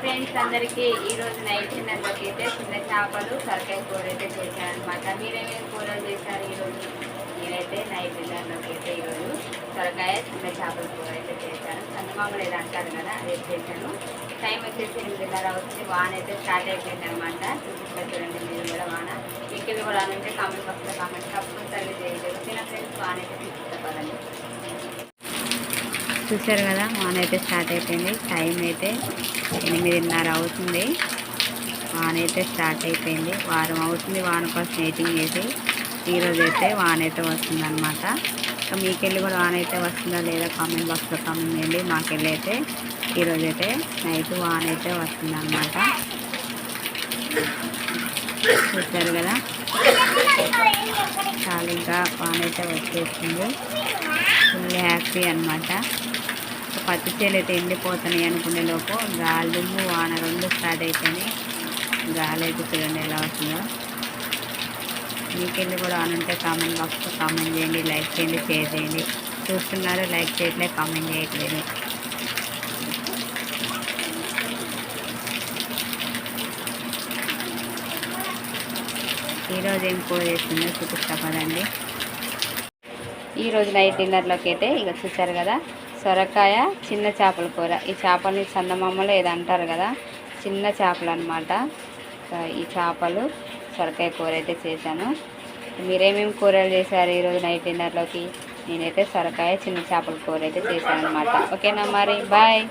Friends అందరికీ ఈ రోజు నైట్ తిన్నందుకు అయితే చిన్న చేపలు సరకాయ కూర అయితే చేశారనమాట మీరేమేమి కూరలు చేశారు ఈరోజు నేనైతే నైట్ తిన్నందుకు అయితే ఈరోజు సొరకాయ చిన్న చేపల కూర అయితే చేశాను. చందమామలు ఏదో అంటారు కదా అదే చేశాను. టైం వచ్చేసి ఎనిమిదిన్నర అవుతుంది. వాన అయితే స్టార్ట్ అయిపోయింది అనమాట చూపిస్తా చూడండి మీరు కూడా వాన. మీకు కూడా అంటే కామెంట్ బాక్స్లో కామెంట్ తప్పనిసరిగా చేయలేదు నేను ఫ్రెండ్స్ వాన అయితే చూసారు కదా వాన అయితే స్టార్ట్ అయిపోయింది. టైం అయితే ఎనిమిదిన్నర అవుతుంది. వాన అయితే స్టార్ట్ అయిపోయింది. వారం అవుతుంది వాన కోసం వెయిటింగ్ చేసి. ఈరోజు అయితే వాన అయితే వస్తుంది అనమాట మీకెళ్ళి కూడా వాన అయితే వస్తుందా లేదా కామెంట్ బాక్స్లో కామెంట్ చేయండి. మాకెళ్ళి అయితే ఈరోజు అయితే నైట్ వాన అయితే వస్తుంది అనమాట చూసారు కదా? చాలా ఇంకా వాన అయితే వచ్చేసింది. ఫుల్ హ్యాపీ అనమాట పత్తి చేలు అయితే ఎండిపోతున్నాయి అనుకునే లోపు గాలి వాన రెండు స్టార్ట్ అయిపోయినాయి గాలి అయితే చూడండి ఎలా వస్తుందో. మీకెళ్ళి కూడా ఆన్ ఉంటే కామెంట్ బాక్స్లో కామెంట్ చేయండి లైక్ చేయండి షేర్ చేయండి. చూస్తున్నారు లైక్ చేయట్లే కామెంట్ చేయట్లేదు. ఈరోజు ఏం కూర చేస్తుందో చూపిస్తా పదండి. ఈరోజు నైట్ డిన్నర్లోకి అయితే ఇక చూసారు కదా సొరకాయ చిన్న చేపల కూర. ఈ చేపల్ని చందమామలో ఏదో అంటారు కదా చిన్న చేపలు అనమాట ఈ చేపలు సొరకాయ కూర అయితే చేశాను. మీరేమేమి కూరలు చేశారు ఈరోజు నైట్ డిన్నర్లోకి? నేనైతే సొరకాయ చిన్న చేపల కూర అయితే చేశాను అనమాట ఓకేనా మరి? బాయ్.